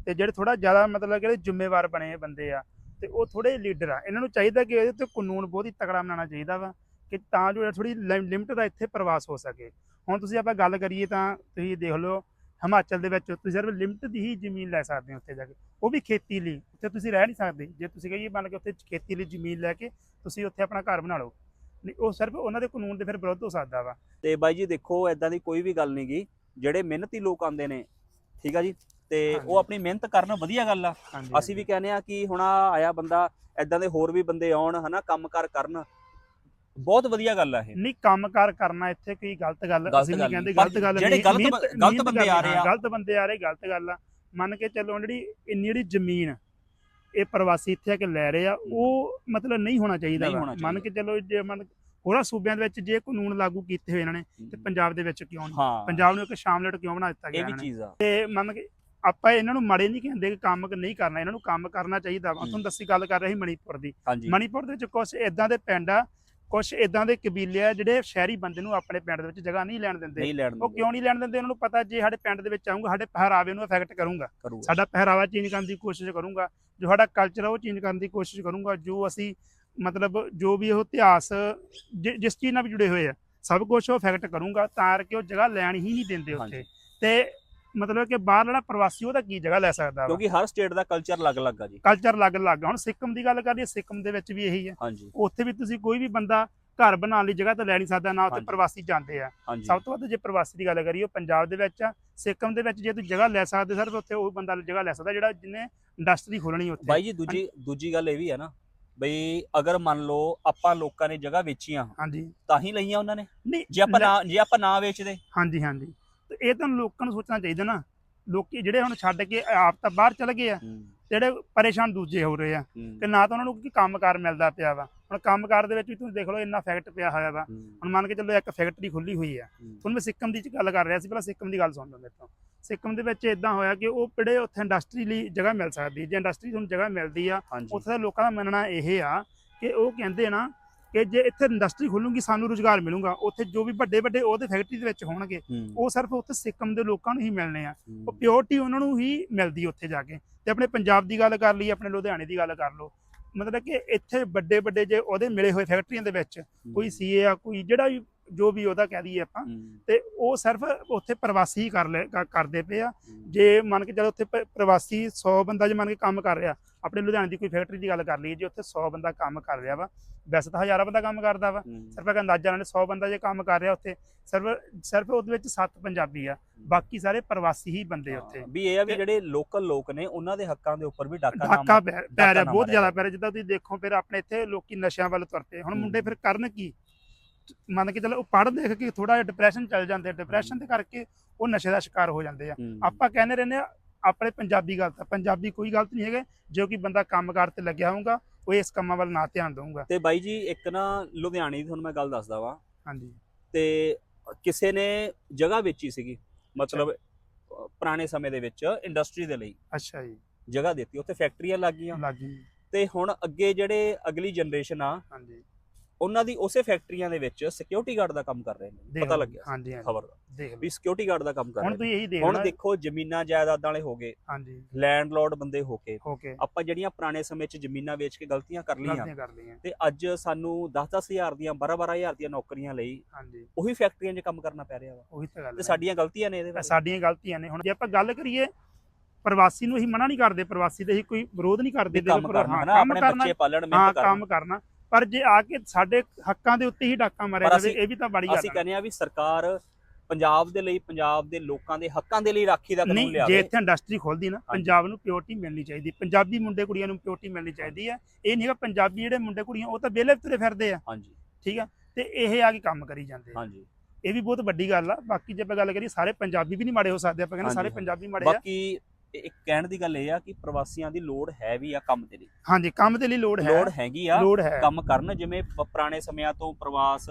ਤੇ ਜਿਹੜੇ ਥੋੜਾ ਜ਼ਿਆਦਾ ਮਤਲਬ ਕਿ ਜ਼ਿੰਮੇਵਾਰ ਬਣੇ ਬੰਦੇ ਆ ਤੇ ਉਹ ਥੋੜੇ ਲੀਡਰ ਆ। ਇਹਨਾਂ ਨੂੰ ਚਾਹੀਦਾ ਕਿ ਇਹਦੇ ਤੇ ਕਾਨੂੰਨ ਬਹੁਤ ਹੀ ਤਕੜਾ ਬਣਾਉਣਾ ਚਾਹੀਦਾ ਵਾ। ਕਿ ਤਾਂ ਜੋ ਥੋੜੀ ਲਿਮਟ ਦਾ ਇੱਥੇ ਪ੍ਰਵਾਸ ਹੋ ਸਕੇ। ਹੁਣ ਤੁਸੀਂ ਆਪਾਂ ਗੱਲ ਕਰੀਏ ਤਾਂ ਤੁਸੀਂ ਦੇਖ ਲਓ ਹਿਮਾਚਲ ਦੇ ਵਿੱਚ ਤੁਸੀਂ ਸਿਰਫ ਲਿਮਟ ਦੀ ਹੀ ਜ਼ਮੀਨ ਲੈ ਸਕਦੇ ਹੋ ਉੱਥੇ ਜਾ ਕੇ। ਉਹ ਵੀ ਖੇਤੀ ਲਈ ਉੱਥੇ ਤੁਸੀਂ ਰਹਿ ਨਹੀਂ ਸਕਦੇ। ਜੇ ਤੁਸੀਂ ਕਹੀਏ ਮੰਨ ਕੇ ਉੱਥੇ ਖੇਤੀ ਲਈ ਜ਼ਮੀਨ ਲੈ ਕੇ ਤੁਸੀਂ ਉੱਥੇ ਆਪਣਾ ਘਰ ਬਣਾ ਲਓ। ਨਹੀਂ ਉਹ ਸਿਰਫ ਉਹਨਾਂ ਦੇ ਕਾਨੂੰਨ ਦੇ ਫਿਰ ਵਿਰੁੱਧ ਹੋ ਸਕਦਾ ਵਾ। ਤੇ ਬਾਈ ਜੀ ਦੇਖੋ ਐਦਾਂ ਦੀ ਕੋਈ ਵੀ ਗੱਲ ਨਹੀਂ ਗੀ। ਜਿਹੜੇ ਮਿਹਨਤੀ ਲੋਕ ਆਉਂਦੇ ਨੇ ਠੀਕ ਆ ਜੀ? ਤੇ। ਉਹ ਆਪਣੀ ਮਿਹਨਤ ਕਰਨ ਵਧੀਆ ਗੱਲ ਆ। ਅਸੀਂ ਵੀ ਕਹਿੰਦੇ ਆ ਕਿ ਹੁਣ ਆਇਆ ਬੰਦਾ ਐਦਾਂ ਦੇ ਹੋਰ ਵੀ ਬੰਦੇ ਆਉਣ ਹਨਾ ਕੰਮਕਾਰ ਕਰਨ। ਬਹੁਤ ਵਧੀਆ ਗੱਲ ਆ ਇਹ। ਨਹੀਂ ਕੰਮਕਾਰ ਕਰਨਾ ਇੱਥੇ ਕੋਈ ਗਲਤ ਗੱਲ ਗਲਤ ਅਸੀਂ ਗੱਲ ਨਹੀਂ। ਕਹਿੰਦੇ ਨਹੀਂ। ਗਲਤ ਗੱਲ ਜਿਹੜੇ ਨਹੀਂ, ਗਲਤ ਮਿਹਨਤ- ਬ- ਗਲਤ ਮਿਹਨਤ ਬੰਦੇ ਆ ਰਹੇ ਹਾਂ, ਆ। ਗਲਤ ਬੰਦੇ ਆ ਰਹੇ ਗਲਤ ਗੱਲ ਆ। ਮੰਨ ਕੇ ਚੱਲੋ ਜਿਹੜੀ ਇੰਨੀ ਜਿਹੜੀ ਜ਼ਮੀਨ ਇਹ ਪ੍ਰਵਾਸੀ ਇੱਥੇ ਆ ਕੇ ਲੈ ਰਹੇ ਆ ਉਹ ਮਤਲਬ ਨਹੀਂ ਹੋਣਾ ਚਾਹੀਦਾ ਨਹੀਂ ਵਾ। ਹੋਣਾ ਮੰਨ ਕੇ ਚੱਲੋ ਜੇ ਮੰਨ ਹੋਰਾਂ ਸੂਬਿਆਂ ਦੇ ਵਿੱਚ ਜੇ ਕਾਨੂੰਨ ਲਾਗੂ ਕੀਤੇ ਹੋਏ ਇਹਨਾਂ ਨੇ ਤੇ ਪੰਜਾਬ ਦੇ ਵਿੱਚ ਕਿਉਂ ਨਹੀਂ? ਹਾਂ। ਪੰਜਾਬ ਨੂੰ ਇੱਕ ਸ਼ਾਮਲੇਟ ਕਿਉਂ ਬਣਾ ਦਿੱਤਾ ਗਿਆ ਇਹ ਵੀ ਨੇ? ਚੀਜ਼ ਆ। ਤੇ ਮੰਨ ਕੇ ਆਪਾਂ ਇਹਨਾਂ ਨੂੰ ਮਾੜੇ ਨਹੀਂ ਕਹਿੰਦੇ ਕਿ ਕੰਮ ਨਹੀਂ ਕਰਨਾ ਇਹਨਾਂ ਨੂੰ ਕੰਮ ਕਰਨਾ ਚਾਹੀਦਾ ਵਾ। ਹੂੰ। ਤੁਹਾਨੂੰ ਦੱਸੀ ਗੱਲ ਕਰ ਰਹੇ ਸੀ ਮਣੀਪੁਰ ਦੀ। ਹਾਂਜੀ। ਮਣੀਪੁਰ ਦੇ ਵਿੱਚ ਕੁਝ ਇਦਾਂ ਦੇ ਪਿੰਡ ਆ ਕੁਝ ਇਦਾਂ ਦੇ ਕਬੀਲੇ ਆ ਜਿਹੜੇ ਸ਼ਹਿਰੀ ਬੰਦੇ ਨੂੰ ਆਪਣੇ ਪਿੰਡ ਦੇ ਵਿੱਚ ਜਗ੍ਹਾ ਨਹੀਂ ਲੈਣ ਦਿੰਦੇ। ਨਹੀਂ ਲੈਣ ਉਹ ਦਿੰਦੇ, ਕਿਉਂ ਨਹੀਂ ਲੈਣ ਦਿੰਦੇ? ਉਹਨਾਂ ਨੂੰ ਪਤਾ ਜੇ ਸਾਡੇ ਪਿੰਡ ਦੇ ਵਿੱਚ ਆਉਂਗਾ ਸਾਡੇ ਪਹਿਰਾਵੇ ਨੂੰ ਅਫੈਕਟ ਕਰੂੰਗਾ। ਕਰੂਗਾ। ਸਾਡਾ ਪਹਿਰਾਵਾ ਚੇਂਜ ਕਰਨ ਦੀ ਕੋਸ਼ਿਸ਼ ਕਰੂੰਗਾ। ਜੋ ਸਾਡਾ ਕਲਚਰ ਆ ਉਹ ਚੇਂਜ ਕਰਨ ਦੀ ਕੋਸ਼ਿਸ਼ ਕਰੂੰਗਾ। ਜੋ ਅਸੀਂ ਮਤਲਬ ਜੋ ਵੀ ਉਹ ਇਤਿਹਾਸ ਜਿ- ਜਿਸ ਚੀਜ਼ ਨਾਲ ਵੀ ਜੁੜੇ ਹੋਏ ਆ ਸਭ ਕੁਝ ਉਹ ਅਫੈਕਟ ਕਰੂੰਗਾ। ਤਾਂ ਕਰਕੇ ਉਹ ਜਗ੍ਹਾ ਲੈਣ ਹੀ ਨਹੀਂ ਦਿੰਦੇ ਉੱਥੇ। ਹਾਂਜੀ। ਤੇ ਮਤਲਬ ਕਿ ਬਾਹਰ ਜਿਹੜਾ ਪ੍ਰਵਾਸੀ ਉਹਦਾ ਕੀ ਜਗ੍ਹਾ ਲੈ ਸਕਦਾ ਵਾ? ਕਿਉਂਕਿ ਹਰ ਸਟੇਟ ਦਾ ਕਲਚਰ ਅਲੱਗ-ਅਲੱਗ ਆ ਜੀ। ਕਲਚਰ ਅਲੱਗ-ਅਲੱਗ। ਹੁਣ ਸਿੱਕਮ ਦੀ ਗੱਲ ਕਰੀਏ ਸਿੱਕਮ ਦੇ ਵਿੱਚ ਵੀ ਇਹੀ ਹੈ ਹਾਂਜੀ। ਉੱਥੇ ਵੀ ਤੁਸੀਂ ਕੋਈ ਵੀ ਬੰਦਾ ਘਰ ਬਣਾਉਣ ਲਈ ਜਗ੍ਹਾ ਤਾਂ ਲੈ ਨਹੀਂ ਸਕਦਾ ਨਾ ਉੱਥੇ ਹਾਂਜੀ। ਪ੍ਰਵਾਸੀ ਜਾਂਦੇ ਆ। ਹਾਂਜੀ। ਸਭ ਤੋਂ ਵੱਧ ਜੇ ਪ੍ਰਵਾਸੀ ਦੀ ਗੱਲ ਕਰੀਏ ਉਹ ਪੰਜਾਬ ਦੇ ਵਿੱਚ ਆ। ਸਿੱਕਮ ਦੇ ਵਿੱਚ ਜੇ ਤੁਸੀਂ ਜਗ੍ਹਾ ਲੈ ਸਕਦੇ ਸਿਰਫ ਉੱਥੇ ਉਹ ਬੰਦਾ ਜਗ੍ਹਾ ਲੈ ਸਕਦਾ ਜਿਹੜਾ ਜਿਹਨੇ ਇੰਡਸਟਰੀ ਖੋਲਣੀ ਉੱਥੇ। ਬਾਈ ਜੀ ਦੂਜੀ ਦੂਜੀ ਗੱਲ ਇਹ ਵੀ ਹੈ ਨਾ ਬਈ ਅਗਰ ਮੰਨ ਲਓ ਆਪਾਂ ਲੋਕਾਂ ਨੇ ਜਗ੍ਹਾ ਵੇਚੀਆਂ ਹਾਂਜੀ। ਤਾਂ ਹੀ ਲਈਆਂ ਉਹਨਾਂ ਨੇ। ਨਹੀਂ ਜੇ ਆਪਾਂ ਲੈ- ਨਾ ਜੇ ਆਪਾਂ ਨਾ ਵੇਚਦੇ। ਹਾਂਜੀ ਹਾਂਜੀ। ਤੇ ਇਹ ਤਾਂ ਲੋਕਾਂ ਨੂੰ ਸੋਚਣਾ ਚਾਹੀਦਾ ਨਾ। ਲੋਕੀ ਜਿਹੜੇ ਹੁਣ ਛੱਡ ਕੇ ਆਪ ਤਾਂ ਬਾਹਰ ਚਲੇ ਗਏ ਆ ਜਿਹੜੇ ਪਰੇਸ਼ਾਨ ਦੂਜੇ ਹੋ ਰਹੇ ਆ ਕਿ ਨਾ ਤਾਂ ਉਹਨਾਂ ਨੂੰ ਕੋਈ ਕੰਮਕਾਰ ਮਿਲਦਾ ਪਿਆ ਵਾ। ਹੁਣ ਕੰਮਕਾਰ ਦੇ ਵਿੱਚ ਵੀ ਤੁਸੀਂ ਦੇਖ ਲਓ ਇੰਨਾ ਫੈਕਟ ਪਿਆ ਹੋਇਆ ਵਾ। ਹੁਣ ਮੰਨ ਕੇ ਚੱਲੋ ਇੱਕ ਫੈਕਟਰੀ ਖੁੱਲੀ ਹੋਈ ਆ। ਹੁਣ ਮੈਂ ਸਿੱਕਮ ਦੀ ਚ ਗੱਲ ਕਰ ਰਿਹਾ ਸੀ ਪਹਿਲਾਂ ਸਿੱਕਮ ਦੀ ਗੱਲ ਸੁਣ ਲਓ ਮੇਰੇ ਤੋਂ। ਸਿੱਕਮ ਦੇ ਵਿੱਚ ਇਦਾਂ ਹੋਇਆ ਕਿ ਉਹ ਜਿਹੜੇ ਉੱਥੇ ਇੰਡਸਟਰੀ ਲਈ ਜਗ੍ਹਾ ਮਿਲ ਸਕਦੀ ਜੇ ਇੰਡਸਟਰੀ ਤੁਹਾਨੂੰ ਜਗ੍ਹਾ ਮਿਲਦੀ ਆ ਉੱਥੇ ਦੇ ਲੋਕਾਂ ਦਾ ਮੰਨਣਾ ਇਹ ਆ ਕਿ ਉਹ ਕਹਿੰਦੇ ਨਾ ਕਿ ਜੇ ਇੱਥੇ ਇੰਡਸਟਰੀ ਖੁੱਲੂਗੀ ਸਾਨੂੰ ਰੁਜ਼ਗਾਰ ਮਿਲੂਗਾ। ਉੱਥੇ ਜੋ ਵੀ ਵੱਡੇ ਵੱਡੇ ਉਹਦੇ ਫੈਕਟਰੀ ਦੇ ਵਿੱਚ ਹੋਣਗੇ ਉਹ ਸਿਰਫ ਉੱਥੇ ਸਿੱਕਮ ਦੇ ਲੋਕਾਂ ਨੂੰ ਹੀ ਮਿਲਣੇ ਆ। ਉਹ ਪਿਓਰਟੀ ਉਹਨਾਂ ਨੂੰ ਹੀ ਮਿਲਦੀ ਉੱਥੇ ਜਾ ਕੇ। ਤੇ ਆਪਣੇ ਪੰਜਾਬ ਦੀ ਗੱਲ ਕਰ ਲਈ ਆਪਣੇ ਲੁਧਿਆਣੇ ਦੀ ਗੱਲ ਕਰ ਲਓ। ਮਤਲਬ ਕਿ ਇੱਥੇ ਵੱਡੇ ਵੱਡੇ ਜੇ ਉਹਦੇ ਮਿਲੇ ਹੋਏ ਫੈਕਟਰੀਆਂ ਦੇ ਵਿੱਚ ਕੋਈ ਸੀਏ ਆ ਕੋਈ ਜਿਹੜਾ ਵੀ ਜੋ ਵੀ ਉਹਦਾ ਕਹਿ ਦਈਏ ਆਪਾਂ ਤੇ ਉਹ ਸਿਰਫ ਉੱਥੇ ਪ੍ਰਵਾਸੀ ਹੀ ਕਰ ਲੈ ਕਰਦੇ ਪਏ ਆ। ਜੇ ਮੰਨ ਕੇ ਚੱਲੋ ਉੱਥੇ ਪ੍ਰਵਾਸੀ 100 ਬੰਦਾ ਜੇ ਮੰਨ ਕੇ ਕੰਮ ਕਰ ਰਿਹਾ ਆਪਣੇ ਲੁਧਿਆਣੇ ਦੀ ਕੋਈ ਫੈਕਟਰੀ ਦੀ ਗੱਲ ਕਰ ਲਈਏ ਜੇ ਉੱਥੇ 100 ਬੰਦਾ ਕੰਮ ਕਰ ਰਿਹਾ ਵਾ ਵੈਸੇ ਤਾਂ ਹਜ਼ਾਰਾਂ ਬੰਦਾ ਕੰਮ ਕਰਦਾ ਵਾ। ਸਿਰਫ ਇੱਕ ਅੰਦਾਜ਼ਾ ਨਾਲ 100 ਬੰਦਾ ਜੇ ਕੰਮ ਕਰ ਰਿਹਾ ਉੱਥੇ ਸਿਰਫ ਸਿਰਫ ਉਹਦੇ ਵਿੱਚ 7 ਪੰਜਾਬੀ ਆ ਬਾਕੀ ਸਾਰੇ ਪ੍ਰਵਾਸੀ ਹੀ ਬੰਦੇ ਉੱਥੇ। ਵੀ ਇਹ ਆ ਵੀ ਜਿਹੜੇ ਲੋਕਲ ਲੋਕ ਨੇ ਉਹਨਾਂ ਦੇ ਹੱਕਾਂ ਦੇ ਉੱਪਰ ਵੀ ਡਾਕਾ ਡਾਕਾ ਪੈ ਰਿਹਾ ਬਹੁਤ ਜ਼ਿਆਦਾ। ਪੈ ਰਿਹਾ। ਜਿੱਦਾਂ ਤੁਸੀਂ ਦੇਖੋ ਫਿਰ ਆਪਣੇ ਇੱਥੇ ਲੋਕੀ ਨਸ਼ਿਆਂ ਵੱਲ ਤੁਰ ਪਏ ਹੁਣ। ਮੁੰਡੇ ਫਿਰ ਕਰਨ ਕੀ? ਮੰਨ ਕੇ ਚੱਲੋ ਉਹ ਪੜ੍ਹ ਦੇਖ ਕੇ ਥੋੜਾ ਜਿਹਾ ਡਿਪਰੈਸ਼ਨ ਚੱਲ ਜਾਂਦੇ ਡਿਪਰੈਸ਼ਨ ਦੇ ਕਰਕੇ ਉਹ ਨਸ਼ੇ ਦਾ ਸ਼ਿਕਾਰ ਹੋ ਜਾਂਦੇ ਆ। ਆਪਾਂ ਕਹਿੰਦੇ ਰਹਿੰਦੇ ਆ ਆਪਣੇ ਪੰਜਾਬੀ ਗਲਤ ਆ ਪੰਜਾਬੀ ਕੋਈ ਗਲਤ ਨਹੀਂ ਹੈਗੇ ਜੋ ਕਿ ਬੰਦਾ ਕੰਮਕਾਰ ਤੇ ਲੱਗਿਆ ਹੋਊਗਾ ਉਹ ਇਸ ਕੰਮਾਂ ਵੱਲ ਨਾ ਧਿਆਨ ਦੇਊਗਾ। ਤੇ ਬਾਈ ਜੀ ਇੱਕ ਨਾ ਲੁਧਿਆਣੇ ਦੀ ਤੁਹਾਨੂੰ ਮੈਂ ਗੱਲ ਦੱਸਦਾ ਵਾਂ। ਹਾਂਜੀ। ਤੇ ਕਿਸੇ ਨੇ ਜਗ੍ਹਾ ਵੇਚੀ ਸੀਗੀ ਮਤਲਬ ਪੁਰਾਣੇ ਸਮੇਂ ਦੇ ਵਿੱਚ ਇੰਡਸਟਰੀ ਦੇ ਲਈ। ਅੱਛਾ ਜੀ। ਜਗ੍ਹਾ ਦਿੱਤੀ ਉੱਥੇ ਫੈਕਟਰੀਆਂ ਲੱਗ ਗਈਆਂ। ਲੱਗੀ ਤੇ ਹੁਣ ਅੱਗੇ ਜਿਹੜੇ ਅਗਲੀ ਜਨਰੇਸ਼ਨ ਆ ਹਾਂਜੀ। ਉਹਨਾਂ ਦੀ ਉਸੇ ਫੈਕਟਰੀਆਂ ਦੇ ਵਿੱਚ ਸਿਕਿਉਰਿਟੀ ਗਾਰਡ ਦਾ ਕੰਮ ਕਰ ਰਹੇ ਨੇ ਪਤਾ। ਲੱਗਿਆ ਹਾਂਜੀ ਖਬਰ ਦਾ। ਵੀ ਸਿਕਿਉਰਿਟੀ ਗਾਰਡ ਦਾ ਕੰਮ ਕਰ ਹੁਣ ਰਹੇ ਤੁਸੀਂ ਨੇ। ਇਹੀ ਦੇਖ ਹੁਣ ਦੇਖੋ ਜ਼ਮੀਨਾਂ ਜਾਇਦਾਦਾਂ ਵਾਲੇ ਹੋ ਗਏ। ਹਾਂਜੀ। ਲੈਂਡਲੋਰਡ ਬੰਦੇ ਹੋ ਕੇ ਆਪਾਂ ਜਿਹੜੀਆਂ ਪੁਰਾਣੇ ਸਮੇਂ 'ਚ ਜ਼ਮੀਨਾਂ ਵੇਚ ਕੇ ਗਲਤੀਆਂ ਕਰ ਲਈਆਂ ਤੇ ਅੱਜ ਸਾਨੂੰ 10-10 ਹਜ਼ਾਰ ਦੀਆਂ 12-12 ਹਜ਼ਾਰ ਦੀਆਂ ਨੌਕਰੀਆਂ ਲਈ ਹਾਂਜੀ। ਉਹੀ ਫੈਕਟਰੀਆਂ 'ਚ ਕੰਮ ਕਰਨਾ ਪੈ ਰਿਹਾ ਵਾ। ਉਹੀ ਤਾਂ ਗੱਲ ਤੇ ਸਾਡੀਆਂ ਗਲਤੀਆਂ ਨੇ ਇਹਦੇ ਇਹ ਵਿੱਚ ਸਾਡੀਆਂ ਗਲਤੀਆਂ ਨੇ। ਹੁਣ ਜੇ ਆਪਾਂ ਗੱਲ ਕਰੀਏ ਪ੍ਰਵਾਸੀ ਨੂੰ ਅਸੀਂ ਮਨਾ ਨਹੀਂ ਕਰਦੇ ਪ੍ਰਵਾਸੀ ਦੇ ਅਸੀਂ ਕੋਈ ਵਿਰੋਧ ਨਹੀਂ ਕਰਦੇ ਕੰਮ ਕਰਨਾ ਆਪਣੇ ਬੱਚੇ ਪਾਲਣ ਮਿਹਨਤ ਕਰਨਾ। ਕੰਮ ਕਰਨਾ। ਪਰ ਜੇ ਆ ਕੇ ਸਾਡੇ ਹੱਕਾਂ ਦੇ ਉੱਤੇ ਹੀ ਡਾਕਾ ਮਾਰਿਆ ਜਾਵੇ ਇਹ ਵੀ ਤਾਂ ਬੜੀ ਗੱਲ ਅਸੀਂ ਕਹਿੰਦੇ ਆ ਵੀ ਸਰਕਾਰ ਪੰਜਾਬ ਦੇ ਲਈ ਪੰਜਾਬ ਦੇ ਲੋਕਾਂ ਦੇ ਹੱਕਾਂ ਦੇ ਲਈ ਰਾਖੀ ਦਾ ਕਾਨੂੰਨ ਨਹੀਂ ਜੇ ਲਿਆਵੇ। ਇੱਥੇ ਇੰਡਸਟਰੀ ਖੋਲਦੀ ਨਾ ਪੰਜਾਬ ਨੂੰ ਪਿਓਰਟੀ ਮਿਲਣੀ ਚਾਹੀਦੀ। ਪੰਜਾਬੀ ਮੁੰਡੇ ਕੁੜੀਆਂ ਨੂੰ ਪਿਓਰਟੀ ਮਿਲਣੀ ਚਾਹੀਦੀ ਹੈ ਇਹ ਨਹੀਂ ਹੈਗਾ ਪੰਜਾਬੀ ਜਿਹੜੇ ਮੁੰਡੇ ਕੁੜੀਆਂ ਉਹ ਤਾਂ ਵਿਹਲੇ ਤੁਰੇ ਫਿਰਦੇ ਆ। ਹਾਂਜੀ। ਠੀਕ ਆ? ਤੇ ਇਹ ਆ ਕੇ ਕੰਮ ਕਰੀ ਜਾਂਦੇ ਆ। ਹਾਂਜੀ। ਇਹ ਵੀ ਬਹੁਤ ਵੱਡੀ ਗੱਲ ਆ। ਬਾਕੀ ਜੇ ਆਪਾਂ ਗੱਲ ਕਰੀਏ ਸਾਰੇ ਪੰਜਾਬੀ ਵੀ ਨਹੀਂ ਮਾੜੇ ਹੋ ਸਕਦੇ। ਆਪਾਂ ਕਹਿੰਦੇ ਸਾਰੇ ਪੰਜਾਬੀ ਮਾੜੇ ਆ। ਬਾਕੀ ਇਹ- ਇੱਕ ਕਹਿਣ ਦੀ ਗੱਲ ਇਹ ਆ ਕਿ ਪ੍ਰਵਾਸੀਆਂ ਦੀ ਲੋੜ ਹੈ ਵੀ ਆ ਕੰਮ ਦੇ ਲਈ। ਹਾਂਜੀ ਕੰਮ ਦੇ ਲਈ ਲੋੜ ਹੈ। ਲੋੜ ਹੈਗੀ ਆ ਲੋੜ ਹੈ। ਕੰਮ ਕਰਨ ਜਿਵੇਂ ਪ- ਪੁਰਾਣੇ ਸਮਿਆਂ ਤੋਂ ਪ੍ਰਵਾਸ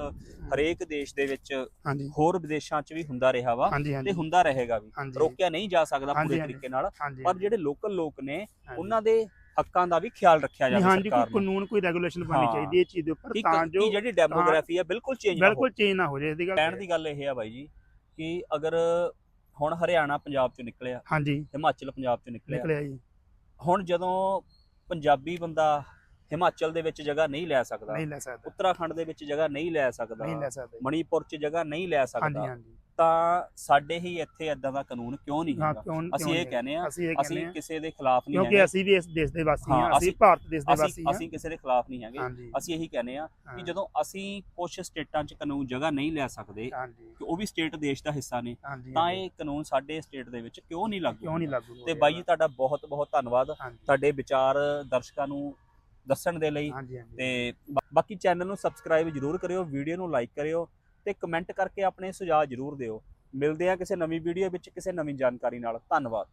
ਹਰੇਕ ਦੇਸ਼ ਦੇ ਵਿੱਚ ਹਾਂਜੀ। ਹੋਰ ਵਿਦੇਸ਼ਾਂ 'ਚ ਵੀ ਹੁੰਦਾ ਰਿਹਾ ਵਾ ਹਾਂਜੀ ਤੇ ਹਾਂਜੀ ਹੁੰਦਾ ਰਹੇਗਾ ਵੀ। ਹਾਂਜੀ। ਰੋਕਿਆ ਨਹੀਂ ਜਾ ਸਕਦਾ ਹਾਂਜੀ, ਪੂਰੇ ਹਾਂਜੀ। ਤਰੀਕੇ ਨਾਲ ਹਾਂਜੀ ਪਰ ਜਿਹੜੇ ਲੋਕਲ ਲੋਕ ਨੇ ਹਾਂਜੀ। ਉਹਨਾਂ ਦੇ ਹੱਕਾਂ ਦਾ ਵੀ ਖਿਆਲ ਰੱਖਿਆ ਨਹੀਂ ਜਾਵੇ ਹਾਂਜੀ ਕੋਈ ਸਰਕਾਰ ਨੂੰ। ਕਾਨੂੰਨ ਕੋਈ ਰੈਗੂਲੇਸ਼ਨ ਬਣਨੀ ਹਾਂ। ਚਾਹੀਦੀ ਹੈ ਇਸ ਚੀਜ਼ ਦੇ ਉੱਪਰ ਕਿ ਤਾਂ ਕਿ ਜੋ ਜਿਹੜੀ ਡੈਮੋਗ੍ਰਾਫੀ ਹੈ ਬਿਲਕੁਲ ਚੇਂਜ ਨਾ ਹੋ ਬਿਲਕੁਲ ਚੇਂਜ ਨਾ ਹੋ ਜਾਏ ਇਹਦੀ ਗੱਲ ਕਹਿਣ ਦੀ ਗੱਲ ਇਹ ਹੈ ਬਾਈ ਜੀ ਕਿ ਅਗਰ ਹੁਣ ਹਰਿਆਣਾ ਪੰਜਾਬ ਚੋਂ ਨਿਕਲਿਆ ਹਾਂਜੀ। ਹਿਮਾਚਲ ਪੰਜਾਬ ਚੋਂ ਨਿਕਲਿਆ। ਨਿਕਲਿਆ ਜੀ। ਹੁਣ ਜਦੋਂ ਪੰਜਾਬੀ ਬੰਦਾ ਹਿਮਾਚਲ ਦੇ ਵਿੱਚ ਜਗ੍ਹਾ ਨਹੀਂ ਲੈ ਸਕਦਾ ਨਹੀਂ ਲੈ ਸਕਦਾ। ਉੱਤਰਾਖੰਡ ਦੇ ਵਿੱਚ ਜਗ੍ਹਾ ਨਹੀਂ ਲੈ ਸਕਦਾ ਨਹੀਂ ਲੈ ਸਕਦਾ। ਮਣੀਪੁਰ 'ਚ ਜਗ੍ਹਾ ਨਹੀਂ ਲੈ ਹਾਂਜੀ ਸਕਦਾ ਹਾਂਜੀ। ਤਾਂ ਸਾਡੇ ਹੀ ਇੱਥੇ ਇਦਾਂ ਦਾ ਕਾਨੂੰਨ ਕਿਉਂ ਨਹੀਂ ਹੈਗਾ? ਅਸੀਂ ਇਹ? ਕਹਿੰਦੇ ਆ ਅਸੀਂ ਕਿਸੇ ਦੇ ਖਿਲਾਫ ਨਹੀਂ ਕਿਉਂਕਿ ਹੈਗੇ। ਅਸੀਂ ਵੀ ਇਸ ਦੇਸ਼ ਦੇ ਵਾਸੀ ਹਾਂ, ਅਸੀਂ ਭਾਰਤ ਦੇਸ਼ ਦੇ ਵਾਸੀ ਹਾਂ ਅਸੀਂ ਕਿਸੇ ਦੇ ਖਿਲਾਫ ਨਹੀਂ ਹੈਗੇ। ਅਸੀਂ ਇਹੀ ਕਹਿੰਦੇ ਆ ਕਿ ਜਦੋਂ ਅਸੀਂ ਕੁਝ ਸਟੇਟਾਂ 'ਚ ਕਾਨੂੰਨ ਜਗ੍ਹਾ ਨਹੀਂ ਲੈ ਸਕਦੇ ਕਿ ਉਹ ਵੀ ਸਟੇਟ ਦੇਸ਼ ਦਾ ਹਿੱਸਾ ਨੇ ਤਾਂ। ਇਹ ਕਾਨੂੰਨ ਸਾਡੇ ਸਟੇਟ ਦੇ ਵਿੱਚ ਕਿਉਂ ਨਹੀਂ ਲਾਗੂ ਕਿਉਂ ਨਹੀਂ? ਲਾਗੂ ਤੇ? ਬਾਈ ਜੀ ਤੁਹਾਡਾ ਬਹੁਤ ਬਹੁਤ ਧੰਨਵਾਦ ਤੁਹਾਡੇ ਵਿਚਾਰ ਦਰਸ਼ਕਾਂ ਨੂੰ ਦੱਸਣ ਦੇ ਲਈ। ਤੇ ਬਾਕੀ ਚੈਨਲ ਨੂੰ ਸਬਸਕ੍ਰਾਈਬ ਜਰੂਰ ਕਰਿਓ ਵੀਡੀਓ ਨੂੰ ਲਾਈਕ ਕਰਿਓ ਤੇ ਕਮੈਂਟ ਕਰਕੇ ਆਪਣੇ ਸੁਝਾਅ ਜਰੂਰ ਦਿਓ। ਮਿਲਦੇ ਆ ਕਿਸੇ ਨਵੀਂ ਵੀਡੀਓ ਵਿੱਚ ਕਿਸੇ ਨਵੀਂ ਜਾਣਕਾਰੀ ਨਾਲ। ਧੰਨਵਾਦ।